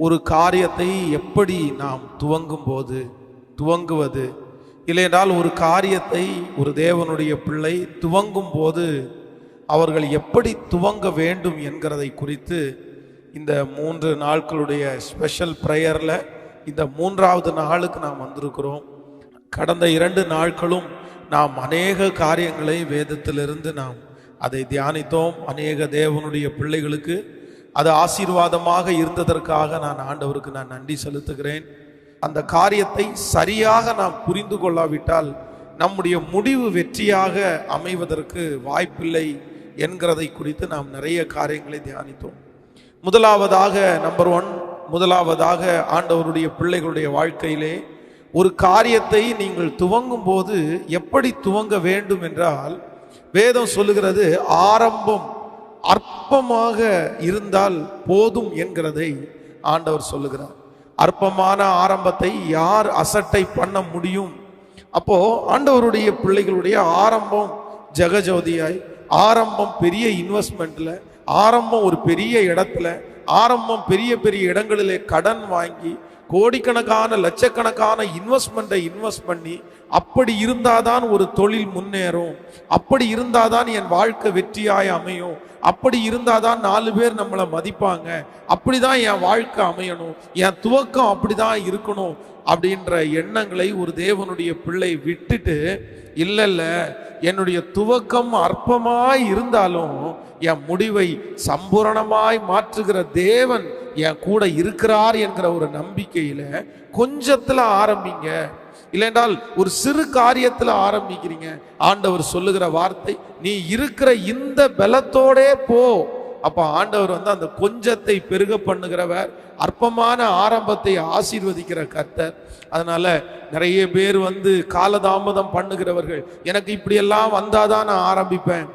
ஒரு காரியத்தை எப்படி நாம் துவங்கும் போது துவங்குவது? இல்லையென்றால் ஒரு காரியத்தை ஒரு தேவனுடைய பிள்ளை துவங்கும் போது அவர்கள் எப்படி துவங்க வேண்டும் என்கிறதை குறித்து இந்த மூன்று நாட்களுடைய ஸ்பெஷல் ப்ரேயரில் இந்த மூன்றாவது நாளுக்கு நாம் வந்திருக்கிறோம். கடந்த இரண்டு நாட்களும் நாம் அநேக காரியங்களை வேதத்திலிருந்து நாம் அதை தியானித்தோம். அநேக தேவனுடைய பிள்ளைகளுக்கு அது ஆசீர்வாதமாக இருந்ததற்காக நான் ஆண்டவருக்கு நான் நன்றி செலுத்துகிறேன். அந்த காரியத்தை சரியாக நாம் புரிந்து கொள்ளாவிட்டால் நம்முடைய முடிவு வெற்றியாக அமைவதற்கு வாய்ப்பில்லை என்கிறதை குறித்து நாம் நிறைய காரியங்களை தியானித்தோம். முதலாவதாக நம்பர் ஒன் முதலாவதாக ஆண்டவருடைய பிள்ளைகளுடைய வாழ்க்கையிலே ஒரு காரியத்தை நீங்கள் துவங்கும் போது எப்படி துவங்க வேண்டும் என்றால் வேதம் சொல்லுகிறது ஆரம்பம் அற்பமாக இருந்தால் போதும் என்கிறதை ஆண்டவர் சொல்லுகிறார். அற்பமான ஆரம்பத்தை யார் அசட்டை பண்ண முடியும்? அப்போ ஆண்டவருடைய பிள்ளைகளுடைய ஆரம்பம் ஜெகஜோதியாய் ஆரம்பம் பெரிய இன்வெஸ்ட்மெண்ட்ல ஆரம்பம் ஒரு பெரிய இடத்துல ஆரம்பம் பெரிய பெரிய இடங்களிலே கடன் வாங்கி கோடிக்கணக்கான லட்சக்கணக்கான இன்வெஸ்ட்மெண்ட்டை இன்வெஸ்ட் பண்ணி அப்படி இருந்தாதான் ஒரு தொழில் முன்னேறும். அப்படி இருந்தாதான் என் வாழ்க்கை வெற்றியாய் அமையும். அப்படி இருந்தாதான் நாலு பேர் நம்மளை மதிப்பாங்க. அப்படிதான் என் வாழ்க்கை அமையணும். என் துவக்கம் அப்படிதான் இருக்கணும் அப்படின்ற எண்ணங்களை ஒரு தேவனுடைய பிள்ளை விட்டுட்டு இல்லை இல்லை. என்னுடைய துவக்கம் அற்பமாய் இருந்தாலும் என் முடிவை சம்பூரணமாய் மாற்றுகிற தேவன் என் கூட இருக்கிறார் என்கிற ஒரு நம்பிக்கையில கொஞ்சத்துல ஆரம்பிங்க. இல்லைன்றால் ஒரு சிறு காரியத்தில் ஆரம்பிக்கிறீங்க. ஆண்டவர் சொல்லுகிற வார்த்தை நீ இருக்கிற இந்த பலத்தோடே போ. அப்போ ஆண்டவர் வந்து அந்த கொஞ்சத்தை பெருக பண்ணுகிறவர் அற்பமான ஆரம்பத்தை ஆசீர்வதிக்கிற கர்த்தர். அதனால நிறைய பேர் வந்து காலதாமதம் பண்ணுகிறவர்கள். எனக்கு இப்படியெல்லாம் வந்தாதான் நான் ஆரம்பிப்பேன்.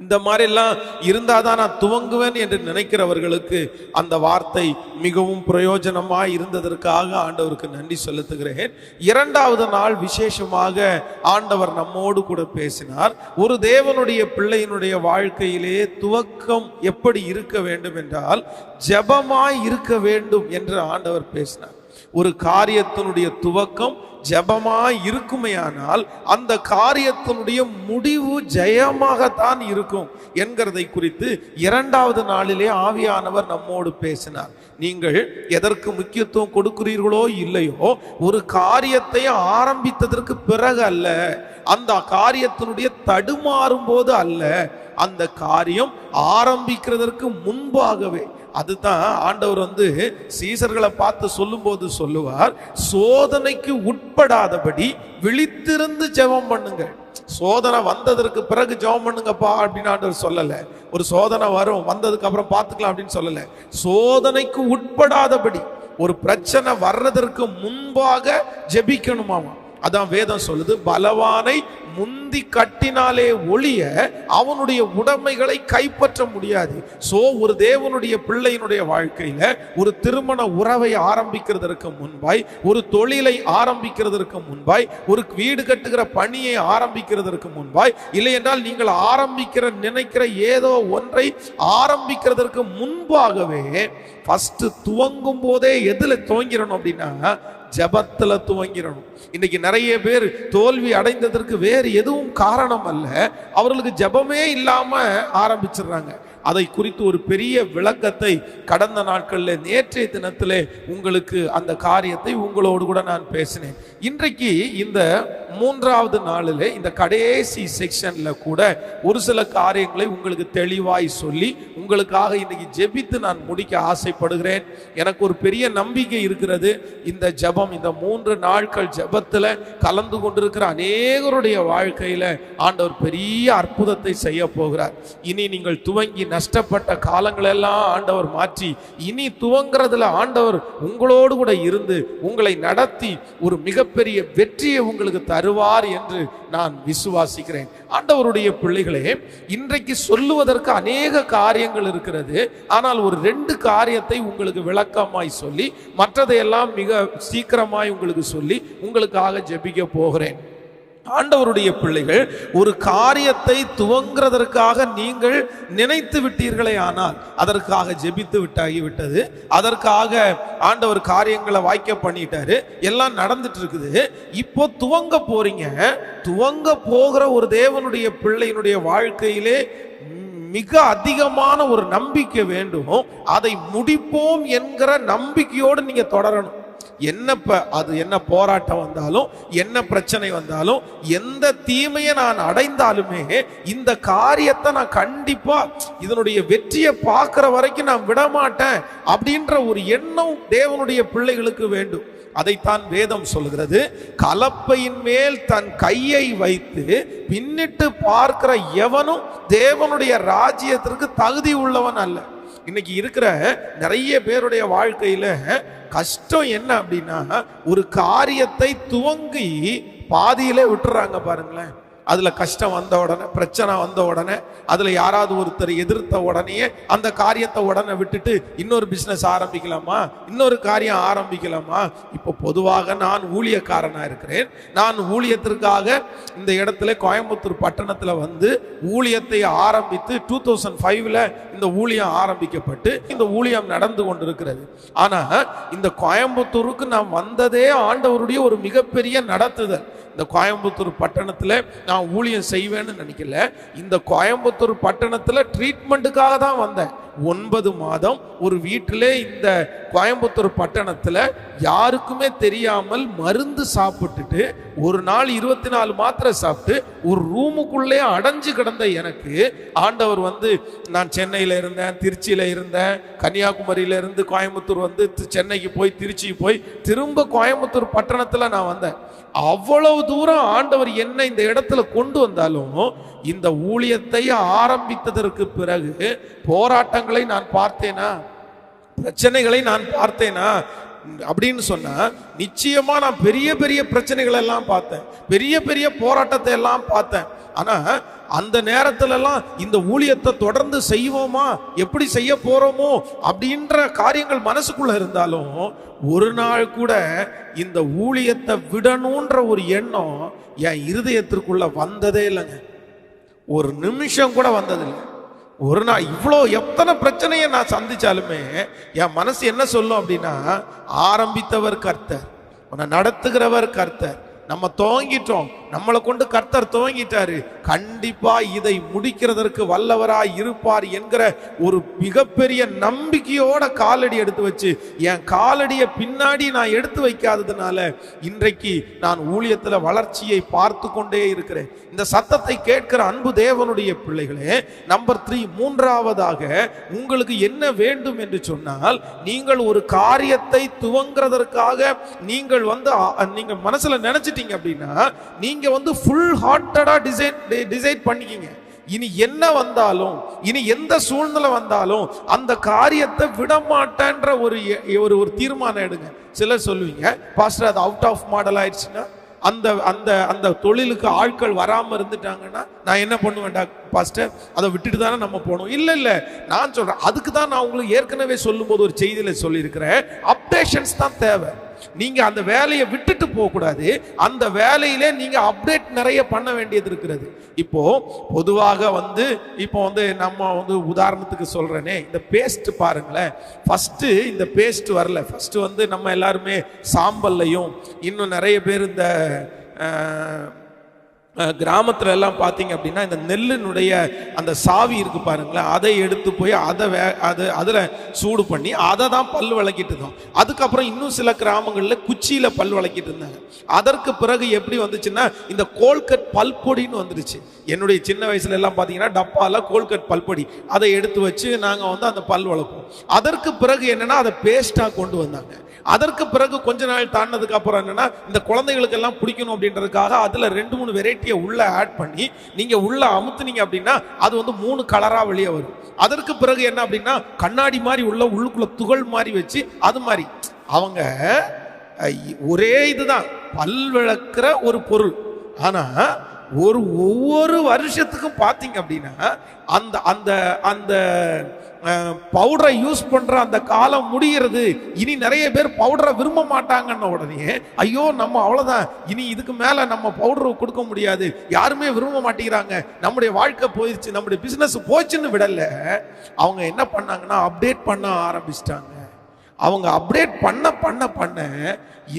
இந்த மாதிரிலாம் இருந்தால் தான் நான் துவங்குவேன் என்று நினைக்கிறவர்களுக்கு அந்த வார்த்தை மிகவும் பிரயோஜனமாக இருந்ததற்காக ஆண்டவருக்கு நன்றி செலுத்துகிறேன். இரண்டாவது நாள் விசேஷமாக ஆண்டவர் நம்மோடு கூட பேசினார். ஒரு தேவனுடைய பிள்ளையினுடைய வாழ்க்கையிலே துவக்கம் எப்படி இருக்க வேண்டும் என்றால் ஜெபமாய் இருக்க வேண்டும் என்று ஆண்டவர் பேசினார். ஒரு காரியத்தினுடைய துவக்கம் ஜெபமாய் இருக்குமேயானால் அந்த காரியத்தினுடைய முடிவு ஜெயமாகத்தான் இருக்கும் என்கிறதை குறித்து இரண்டாவது நாளிலே ஆவியானவர் நம்மோடு பேசினார். நீங்கள் எதற்கு முக்கியத்துவம் கொடுக்கிறீர்களோ இல்லையோ ஒரு காரியத்தை ஆரம்பித்ததற்கு பிறகு அல்ல அந்த காரியத்தினுடைய தடுமாறும் போது அல்ல அந்த காரியம் ஆரம்பிக்கிறதற்கு முன்பாகவே அதுதான் ஆண்டவர் வந்து சீசர்களை பார்த்து சொல்லும்போது சொல்லுவார் சோதனைக்கு உட்படாதபடி விழித்திருந்து ஜெபம் பண்ணுங்க. சோதனை வந்ததற்கு பிறகு ஜெபம் பண்ணுங்கப்பா அப்படின்னு ஆண்டவர் சொல்லலை. ஒரு சோதனை வரும் வந்ததுக்கு அப்புறம் பார்த்துக்கலாம் அப்படின்னு சொல்லலை. சோதனைக்கு உட்படாதபடி ஒரு பிரச்சனை வர்றதற்கு முன்பாக ஜெபிக்கணுமாமா? அதான் வேதம் சொல்லுது பலவானை முந்தி கட்டினாலே ஒழிய அவனுடைய உடைமைகளை கைப்பற்ற முடியாது. சோ ஒரு தேவனுடைய பிள்ளையினுடைய வாழ்க்கையில ஒரு திருமண உறவை ஆரம்பிக்கிறதற்கு முன்பாய் ஒரு தொழிலை ஆரம்பிக்கிறதற்கு முன்பாய் ஒரு வீடு கட்டுகிற பணியை ஆரம்பிக்கிறதற்கு முன்பாய் இல்லை என்றால் நீங்கள் ஆரம்பிக்கிற நினைக்கிற ஏதோ ஒன்றை ஆரம்பிக்கிறதற்கு முன்பாகவே ஃபஸ்ட்டு துவங்கும் போதே எதில் துவங்கிடணும் அப்படின்னா ஜபத்தில் துவங்கிடணும். இன்னைக்கு நிறைய பேர் தோல்வி அடைந்ததற்கு வேறு எதுவும் காரணம் அல்ல. அவர்களுக்கு ஜபமே இல்லாமல் ஆரம்பிச்சிடுறாங்க. அதை குறித்து ஒரு பெரிய விளக்கத்தை கடந்த நாட்களில் நேற்றைய தினத்திலே உங்களுக்கு அந்த காரியத்தை உங்களோடு கூட நான் பேசினேன். இன்றைக்கு இந்த மூன்றாவது நாளில் இந்த கடைசி செக்ஷன்ல கூட ஒரு சில காரியங்களை உங்களுக்கு தெளிவாய் சொல்லி உங்களுக்காக இன்னைக்கு ஜெபித்து நான் முடிக்க ஆசைப்படுகிறேன். எனக்கு ஒரு பெரிய நம்பிக்கை இருக்கிறது. இந்த ஜெபம் இந்த மூன்று நாட்கள் ஜெபத்துல கலந்து கொண்டிருக்கிற அநேகருடைய வாழ்க்கையில ஆண்டவர் பெரிய அற்புதத்தை செய்ய போகிறார். இனி நீங்கள் துவங்கி நஷ்டப்பட்ட காலங்களெல்லாம் ஆண்டவர் மாற்றி இனி துவங்குறதுல ஆண்டவர் உங்களோடு கூட இருந்து உங்களை நடத்தி ஒரு மிகப்பெரிய வெற்றியை உங்களுக்கு தருவார் என்று நான் விசுவாசிக்கிறேன். ஆண்டவருடைய பிள்ளைகளே இன்றைக்கு சொல்லுவதற்கு அநேக காரியங்கள் இருக்கிறது. ஆனால் ஒரு ரெண்டு காரியத்தை உங்களுக்கு விளக்கமாய் சொல்லி மற்றதையெல்லாம் மிக சீக்கிரமாய் உங்களுக்கு சொல்லி உங்களுக்காக ஜெபிக்க போகிறேன். ஆண்டவருடைய பிள்ளைகள் ஒரு காரியத்தை துவங்குறதற்காக நீங்கள் நினைத்து விட்டீர்களே ஆனால் அதற்காக ஜெபித்து விட்டாகி விட்டது. அதற்காக ஆண்டவர் காரியங்களை வாய்க்க பண்ணிட்டாரு. எல்லாம் நடந்துட்டு இருக்குது. இப்போ துவங்க போறீங்க. துவங்க போகிற ஒரு தேவனுடைய பிள்ளையினுடைய வாழ்க்கையிலே மிக அதிகமான ஒரு நம்பிக்கை வேண்டும். அதை முடிப்போம் என்கிற நம்பிக்கையோடு நீங்க தொடரணும். என்ன அது என்ன போராட்டம் வந்தாலும் என்ன பிரச்சனை வந்தாலும் எந்த தீமையை நான் அடைந்தாலுமே இந்த காரியத்தை நான் கண்டிப்பா இதனுடைய வெற்றியை பார்க்கிற வரைக்கும் நான் விட மாட்டேன் அப்படின்ற ஒரு எண்ணம் தேவனுடைய பிள்ளைகளுக்கு வேண்டும். அதைத்தான் வேதம் சொல்கிறது கலப்பையின் மேல் தன் கையை வைத்து பின்னிட்டு பார்க்கிற எவனும் தேவனுடைய ராஜ்யத்திற்கு தகுதி உள்ளவன் அல்ல. இன்னைக்கு இருக்கிற நிறைய பேருடைய வாழ்க்கையில கஷ்டம் என்ன அப்படின்னா ஒரு காரியத்தை துவங்கி பாதியிலே விட்டுறாங்க பாருங்களேன். அதில் கஷ்டம் வந்த உடனே பிரச்சனை வந்த உடனே அதில் யாராவது ஒருத்தர் எதிர்த்த உடனேயே அந்த காரியத்தை உடனே விட்டுட்டு இன்னொரு பிஸ்னஸ் ஆரம்பிக்கலாமா? இன்னொரு காரியம் ஆரம்பிக்கலாமா? இப்போ பொதுவாக நான் ஊழியக்காரனாக இருக்கிறேன். நான் ஊழியத்திற்காக இந்த இடத்துல கோயம்புத்தூர் பட்டணத்தில் வந்து ஊழியத்தை ஆரம்பித்து டூ தௌசண்ட் ஃபைவ்ல இந்த ஊழியம் ஆரம்பிக்கப்பட்டு இந்த ஊழியம் நடந்து கொண்டிருக்கிறது. ஆனால் இந்த கோயம்புத்தூருக்கு நான் வந்ததே ஆண்டவருடைய ஒரு மிகப்பெரிய நடத்துதல். இந்த கோயம்புத்தூர் பட்டணத்தில் நான் ஊழியம் செய்வேன்னு நினைக்கல. இந்த கோயம்புத்தூர் பட்டணத்தில் ட்ரீட்மெண்ட்டுக்காக தான் வந்தேன். ஒன்பது மாதம் ஒரு வீட்டிலே இந்த கோயம்புத்தூர் பட்டணத்தில் யாருக்குமே தெரியாமல் மருந்து சாப்பிட்டுட்டு ஒரு நாள் இருபத்தி நாலு மாத்திரை சாப்பிட்டு ஒரு ரூமுக்குள்ளே அடைஞ்சு கிடந்த எனக்கு ஆண்டவர் வந்து நான் சென்னையில் இருந்தேன் திருச்சியில் இருந்தேன் கன்னியாகுமரியில இருந்து கோயம்புத்தூர் வந்து சென்னைக்கு போய் திருச்சி போய் திரும்ப கோயம்புத்தூர் பட்டணத்தில் நான் வந்தேன். அவ்வளவு தூரம் ஆண்டவர் என்ன இந்த இடத்துல கொண்டு வந்தாலும் இந்த ஊழியத்தை ஆரம்பித்ததற்கு பிறகு போராட்டம் நான் பார்த்தேனா? பிரச்சனைகளை நான் பார்த்தேனா? அப்படின்னு சொன்னா நிச்சயமா நான் பெரிய பெரிய பிரச்சனைகள் எல்லாம் பார்த்தேன். பெரிய பெரிய போராட்டத்தை எல்லாம் பார்த்தேன். ஆனா அந்த நேரத்துல எல்லாம் இந்த ஊழியத்தை தொடர்ந்து செய்வோமா? எப்படி செய்ய போறோமோ? அப்படின்ற காரியங்கள் மனசுக்குள்ள இருந்தாலும் ஒரு நாள் கூட இந்த ஊழியத்தை விடணுன்ற ஒரு எண்ணம் என் இருதயத்திற்குள்ள வந்ததே இல்லைங்க. ஒரு நிமிஷம் கூட வந்ததில்லை. ஒரு நாள் இவ்வளோ எத்தனை பிரச்சனையை நான் சந்திச்சாலுமே என் மனசு என்ன சொல்லும் அப்படின்னா ஆரம்பித்தவர் கர்த்தர் உன்னை நடத்துகிறவர் கர்த்தர். நம்ம துவங்கிட்டோம். நம்மளை கொண்டு கர்த்தர் துவங்கிட்டாரு. கண்டிப்பா இதை முடிக்கிறதற்கு வல்லவராய் இருப்பார் என்கிற ஒரு மிகப்பெரிய நம்பிக்கையோட காலடி எடுத்து வச்சு என் காலடியை பின்னாடி நான் எடுத்து வைக்காததுனால இன்றைக்கு நான் ஊழியத்துல வளர்ச்சியை பார்த்து கொண்டே இருக்கிறேன். இந்த சத்தத்தை கேட்கிற அன்பு தேவனுடைய பிள்ளைகளே நம்பர் த்ரீ மூன்றாவதாக உங்களுக்கு என்ன வேண்டும் என்று சொன்னால் நீங்கள் ஒரு காரியத்தை துவங்குறதற்காக நீங்கள் வந்து நீங்கள் நீங்க மனசுல நினைச்சிட்டீங்க அப்படின்னா நீங்க நீங்கள் வந்து ஃபுல் ஹார்ட்டடாக டிசைன் டிசைட் பண்ணிக்கிங்க. இனி என்ன வந்தாலும் இனி எந்த சூழ்நிலை வந்தாலும் அந்த காரியத்தை விட மாட்டேன்ற ஒரு எ- ஒரு ஒரு தீர்மானம் எடுங்க. சிலர் சொல்லுவீங்க பாஸ்டர் அது அவுட் ஆஃப் மாடல் ஆயிடுச்சுன்னா அந்த அந்த அந்த தொழிலுக்கு ஆட்கள் வராமல் இருந்துட்டாங்கன்னா நான் என்ன பண்ணுவேன்டா பாஸ்டர் அதை விட்டுட்டு தானே நம்ம போகணும். இல்லை இல்லை நான் சொல்கிறேன் அதுக்கு தான் நான் உங்களுக்கு ஏற்கனவே சொல்லும்போது ஒரு செய்தியில் சொல்லியிருக்கிறேன். அப்டேஷன்ஸ் தான் தேவை. நீங்கள் அந்த வேலையை விட்டுட்டு போகக்கூடாது. அந்த வேலையிலே நீங்கள் அப்டேட் நிறைய பண்ண வேண்டியது இருக்கிறது. இப்போது பொதுவாக வந்து இப்போ வந்து நம்ம வந்து உதாரணத்துக்கு சொல்கிறேனே இந்த பேஸ்ட் பாருங்களேன். ஃபஸ்ட்டு இந்த பேஸ்ட் வரல. ஃபஸ்ட்டு வந்து நம்ம எல்லாருமே சாம்பல்லையும் இன்னும் நிறைய பேர் இந்த கிராமத்துல எல்லாம் பார்த்தீங்க அப்படின்னா இந்த நெல்லினுடைய அந்த சாவி இருக்கு பாருங்களேன் அதை எடுத்து போய் அதை வே அது அதில் சூடு பண்ணி அதை தான் பல் விளக்கிட்டு இருந்தோம். அதுக்கப்புறம் இன்னும் சில கிராமங்களில் குச்சியில் பல் விளக்கிட்டு இருந்தாங்க. அதற்கு பிறகு எப்படி வந்துச்சுன்னா இந்த கோல்கட் பல்பொடின்னு வந்துடுச்சு என்னுடைய சின்ன வயசுல எல்லாம் பார்த்தீங்கன்னா டப்பால கோல்கட் பல்பொடி. அதை எடுத்து வச்சு நாங்கள் வந்து அந்த பல் வளர்ப்போம் அதற்கு பிறகு என்னன்னா அதை பேஸ்ட்டாக கொண்டு வந்தாங்க. அதற்கு பிறகு கொஞ்ச நாள் தாண்டினதுக்கு அப்புறம் என்னன்னா இந்த குழந்தைகளுக்கு எல்லாம் பிடிக்கணும் அப்படின்றதுக்காக அதுல ரெண்டு மூணு வெரைட்டியை உள்ள ஆட் பண்ணி நீங்க உள்ள அமுத்துனீங்க அப்படின்னா அது வந்து மூணு கலரா வெளியே வரும். அதற்கு பிறகு என்ன அப்படின்னா கண்ணாடி மாதிரி உள்ள உள்ளுக்குள்ள துகள் மாதிரி வச்சு அது மாதிரி. அவங்க ஒரே இதுதான். பல் விளக்குற ஒரு பொருள். ஆனா ஒரு ஒவ்வொரு வருஷத்துக்கும் பார்த்தீங்க அப்படின்னா அந்த அந்த அந்த பவுடரை யூஸ் பண்ற அந்த காலம் முடிகிறது. இனி நிறைய பேர் பவுடரை விரும்ப மாட்டாங்கன்ன உடனே ஐயோ நம்ம அவ்வளோதான் இனி இதுக்கு மேல நம்ம பவுடரை கொடுக்க முடியாது. யாருமே விரும்ப மாட்டேங்கிறாங்க. நம்முடைய வாழ்க்கை போயிடுச்சு நம்முடைய பிசினஸ் போச்சுன்னு விடல. அவங்க என்ன பண்ணாங்கன்னா அப்டேட் பண்ண ஆரம்பிச்சிட்டாங்க. அவங்க அப்டேட் பண்ண பண்ண பண்ண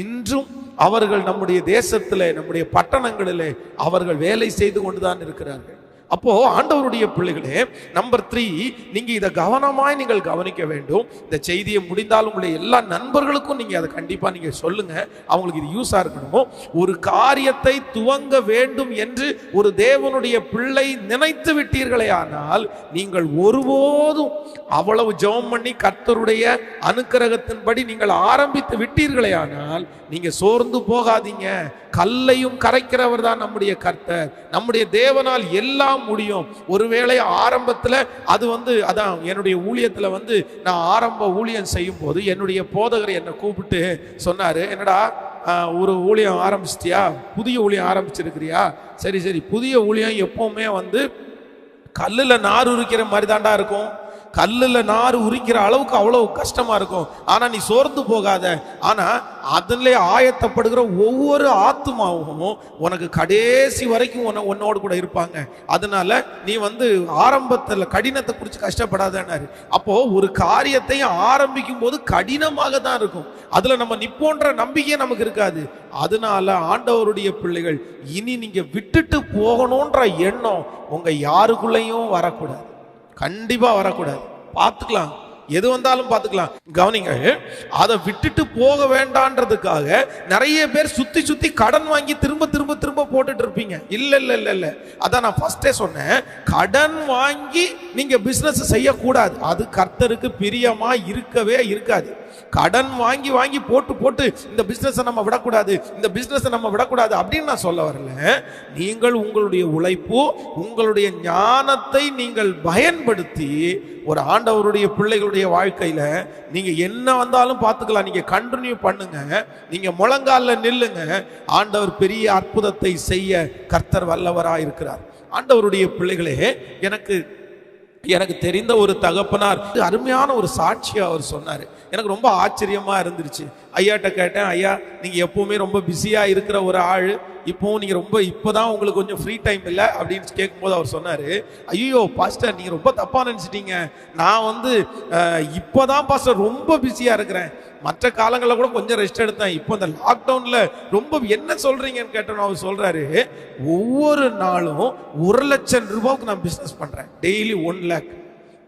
இன்றும் அவர்கள் நம்முடைய தேசத்தில் நம்முடைய பட்டணங்களில் அவர்கள் வேலை செய்து கொண்டுதான் இருக்கிறார்கள். அப்போ ஆண்டவருடைய பிள்ளைகளே நம்பர் த்ரீ நீங்க இதை கவனமாய் நீங்கள் கவனிக்க வேண்டும். இந்த செய்தியை முடிந்தால் உங்களுடைய எல்லா நண்பர்களுக்கும் நீங்க அதை கண்டிப்பா நீங்க சொல்லுங்க. அவங்களுக்கு இது யூஸா இருக்கணும்? ஒரு காரியத்தை துவங்க வேண்டும் என்று ஒரு தேவனுடைய பிள்ளை நினைத்து விட்டீர்களே ஆனால் நீங்கள் ஒருபோதும் அவ்வளவு ஜெபம் பண்ணி கர்த்தருடைய அனுக்கிரகத்தின்படி நீங்கள் ஆரம்பித்து விட்டீர்களே ஆனால் நீங்க சோர்ந்து போகாதீங்க. கல்லையும் கரைக்கிறவர் தான் நம்முடைய கர்த்தர். நம்முடைய தேவனால் எல்லாம் முடியும். ஒருவேளை ஆரம்பத்தில் அது வந்து அதான் என்னுடைய ஊழியத்தில் வந்து நான் ஆரம்ப ஊழியம் செய்யும் போது என்னுடைய போதகர் என்னை கூப்பிட்டு சொன்னார் என்னடா ஒரு ஊழியம் ஆரம்பிச்சிட்டியா? புதிய ஊழியம் ஆரம்பிச்சிருக்கிறியா? சரி சரி புதிய ஊழியம் எப்போவுமே வந்து கல்லில் நார் உரிக்கிற மாதிரி தாண்டா இருக்கும். கல்லில் நார் உரிக்கிற அளவுக்கு அவ்வளோ கஷ்டமாக இருக்கும். ஆனால் நீ சோர்ந்து போகாத. ஆனால் அதிலே ஆயத்தப்படுகிற ஒவ்வொரு ஆத்மாவும் உனக்கு கடைசி வரைக்கும் உன்னை உன்னோடு கூட இருப்பாங்க. அதனால நீ வந்து ஆரம்பத்தில் கடினத்தை குறித்து கஷ்டப்படாதன்னாரு அப்போது ஒரு காரியத்தை ஆரம்பிக்கும் போது கடினமாக தான் இருக்கும். அதில் நம்ம நிப்போன்ற நம்பிக்கையே நமக்கு இருக்காது. அதனால ஆண்டவருடைய பிள்ளைகள் இனி நீங்கள் விட்டுட்டு போகணுன்ற எண்ணம் உங்கள் யாருக்குள்ளேயும் வரக்கூடாது. கண்டிப்பாக வரக்கூடாது. பார்த்துக்கலாம். எது வந்தாலும் பார்த்துக்கலாம். கவனிங்க அதை விட்டுட்டு போக வேண்டான்றதுக்காக நிறைய பேர் சுற்றி சுற்றி கடன் வாங்கி திரும்ப திரும்ப திரும்ப போட்டுட்டு இருப்பீங்க. இல்லை இல்லை இல்லை இல்லை. அதான் நான் ஃபஸ்ட்டே சொன்னேன். கடன் வாங்கி நீங்கள் பிஸ்னஸ் செய்யக்கூடாது. அது கர்த்தருக்கு பிரியமாக இருக்கவே இருக்காது. கடன் வாங்கி வாங்கி போட்டு போட்டு இந்த பிசினஸை நம்ம விடக்கூடாது இந்த பிஸ்னஸை நம்ம விடக்கூடாது அப்படின்னு நான் சொல்ல வரல. நீங்கள் உங்களுடைய உழைப்பு உங்களுடைய ஞானத்தை நீங்கள் பயன்படுத்தி ஒரு ஆண்டவருடைய பிள்ளைகளுடைய வாழ்க்கையில நீங்க என்ன வந்தாலும் பார்த்துக்கலாம். நீங்க கண்டினியூ பண்ணுங்க. நீங்க முழங்கால நில்லுங்க. ஆண்டவர் பெரிய அற்புதத்தை செய்ய கர்த்தர் வல்லவராக இருக்கிறார். ஆண்டவருடைய பிள்ளைகளே எனக்கு எனக்கு தெரிந்த ஒரு தகப்பனார் அருமையான ஒரு சாட்சியை அவர் சொன்னார். எனக்கு ரொம்ப ஆச்சரியமாக இருந்துருச்சு. ஐயாட்ட கேட்டேன் ஐயா நீங்கள் எப்போவுமே ரொம்ப பிஸியாக இருக்கிற ஒரு ஆள். இப்போவும் நீங்கள் ரொம்ப இப்போ தான் உங்களுக்கு கொஞ்சம் ஃப்ரீ டைம் இல்லை? அப்படின்னு கேட்கும்போது அவர் சொன்னார் ஐயோ பாஸ்டர் நீங்கள் ரொம்ப தப்பாக நினச்சிட்டீங்க. நான் வந்து இப்போ தான் பாஸ்டர் ரொம்ப பிஸியாக இருக்கிறேன். மற்ற காலங்களில் கூட கொஞ்சம் ரெஸ்ட் எடுத்தேன். இப்போ இந்த லாக்டவுனில் ரொம்ப என்ன சொல்கிறீங்கன்னு கேட்டோன்னு அவர் சொல்கிறாரு ஒவ்வொரு நாளும் ஒரு லட்சம் ரூபாய்க்கு நான் பிஸ்னஸ் பண்ணுறேன் டெய்லி ஒன் லேக்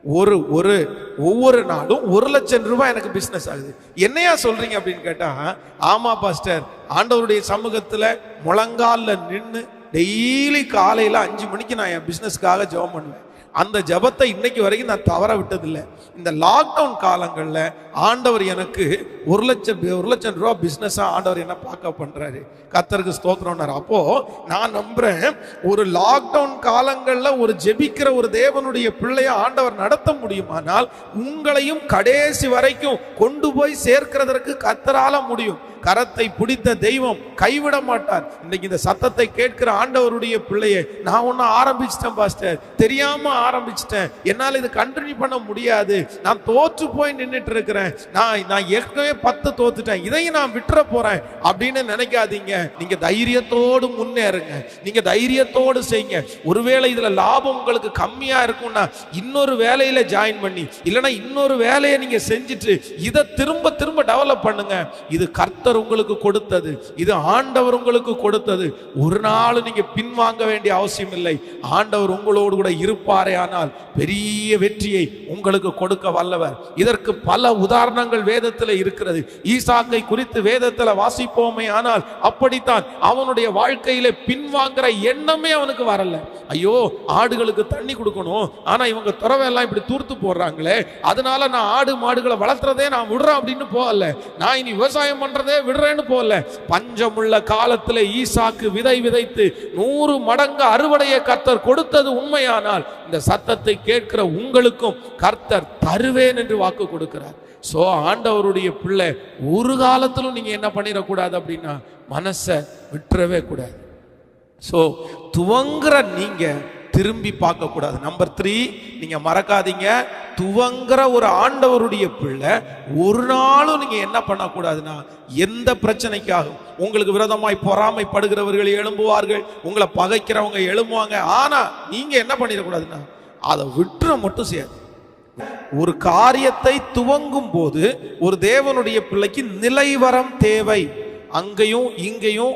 ஒரு ஒரு ஒவ்வொரு நாளும் ஒரு லட்சம் ரூபாய் எனக்கு பிஸ்னஸ் ஆகுது. என்னையா சொல்றீங்க அப்படின்னு கேட்டா ஆமா பாஸ்டர் ஆண்டவருடைய சமூகத்துல முழங்கால நின்று டெய்லி காலையில அஞ்சு மணிக்கு நான் என் பிஸ்னஸ்க்காக ஜெபம் பண்ணுவேன். அந்த ஜெபத்தை இன்னைக்கு வரைக்கும் நான் தவற விட்டதில்லை. இந்த லாக்டவுன் காலங்களில் ஆண்டவர் எனக்கு ஒரு லட்சம் ஒரு லட்சம் ரூபா பிஸ்னஸாக ஆண்டவர் என்ன பார்க்க பண்ணுறாரு கத்தருக்கு ஸ்தோத்திரம்னார் அப்போது நான் நம்புகிறேன் ஒரு லாக்டவுன் காலங்களில் ஒரு ஜெபிக்கிற ஒரு தேவனுடைய பிள்ளையை ஆண்டவர் நடத்த முடியுமானால் உங்களையும் கடைசி வரைக்கும் கொண்டு போய் சேர்க்கிறதற்கு கத்தரால முடியும். கரத்தை பிடித்த தெய்வம் கைவிட மாட்டார். இன்னைக்கு இந்த சத்தத்தை கேட்கிற ஆண்டவருடைய பிள்ளையை நான் ஒன்றும் ஆரம்பிச்சிட்டேன் பாஸ்டர். தெரியாமல் ஆரம்பிச்சிட்டேன். என்னால் இது கண்டினியூ பண்ண முடியாது. நான் தோற்று போய் நின்றுட்டு இருக்கிறேன். நான் நான் ஏற்கனவே பத்து தோத்துட்டேன். இதையும் நான் விட்டுற போறேன் அப்படின்னு நினைக்காதீங்க. நீங்க தைரியத்தோடு முன்னேறுங்க. நீங்க தைரியத்தோடு செய்யுங்க. ஒருவேளை இதுல லாபம் உங்களுக்கு கம்மியா இருக்கும்னா இன்னொரு வேலையில ஜாயின் பண்ணி இல்லைன்னா இன்னொரு வேலையை நீங்க செஞ்சுட்டு இதை திரும்ப திரும்ப டெவலப் பண்ணுங்க. இது கர்த்தர் உங்களுக்கு கொடுத்தது. இது ஆண்டவர் உங்களுக்கு கொடுத்தது. ஒரு நாள் நீங்க பின்வாங்க வேண்டிய அவசியம் இல்லை. ஆண்டவர் உங்களோடு கூட இருப்பாரே ஆனால் பெரிய வெற்றியை உங்களுக்கு கொடுக்க வல்லவர். இதற்கு பல உதாரணங்கள் வேதத்தில் இருக்கிறது. ஈசாக்கை குறித்து வேதத்தில் வாசிப்போமே ஆனால் அப்படித்தான் அவனுடைய வாழ்க்கையில பின்வாங்குற எண்ணமே அவனுக்கு வரல. ஐயோ ஆடுகளுக்கு தண்ணி கொடுக்கணும். ஆனா இவங்க துறவையெல்லாம் இப்படி தூர்த்து போடுறாங்களே. அதனால நான் ஆடு மாடுகளை வளர்த்துறதே நான் விடுறேன் அப்படின்னு போகல. நான் இனி விவசாயம் பண்றதே விடுறேன்னு போகல. பஞ்சமுள்ள காலத்துல ஈசாக்கு விதை விதைத்து நூறு மடங்கு அறுவடையை கத்தர் கொடுத்தது உண்மையானால் இந்த சத்தத்தை கேட்கிற உங்களுக்கும் கர்த்தர் தருவேன் என்று வாக்கு கொடுக்கிறார். ஸோ ஆண்டவருடைய பிள்ளை ஒரு காலத்திலும் நீங்கள் என்ன பண்ணிடக்கூடாது அப்படின்னா மனசை விட்டுறவே கூடாது. ஸோ துவங்குற நீங்கள் திரும்பி பார்க்க கூடாது நம்பர் த்ரீ நீங்க மறக்காதீங்க. துவங்குற ஒரு ஆண்டவருடைய பிள்ளை ஒரு நாளும் நீங்க என்ன பண்ணக்கூடாதுன்னா எந்த பிரச்சனைக்காகும் உங்களுக்கு விரோதமாய் பொறாமைப்படுகிறவர்கள் எழும்புவார்கள் உங்களை பகைக்கிறவங்க எழும்புவாங்க. ஆனா நீங்க என்ன பண்ணிடக்கூடாதுன்னா அதை விட்டுற மட்டும் செய்யாது ஒரு காரியத்தை துவங்கும் போது ஒரு தேவனுடைய பிள்ளைக்கு நிலைவரம் தேவை. அங்கேயும் இங்கேயும்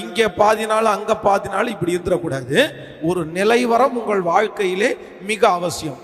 இங்கே பாதி நாள் அங்கே பாதி நாள் இப்படி இருந்துடக்கூடாது. ஒரு நிலைவரம் உங்கள் வாழ்க்கையிலே மிக அவசியம்.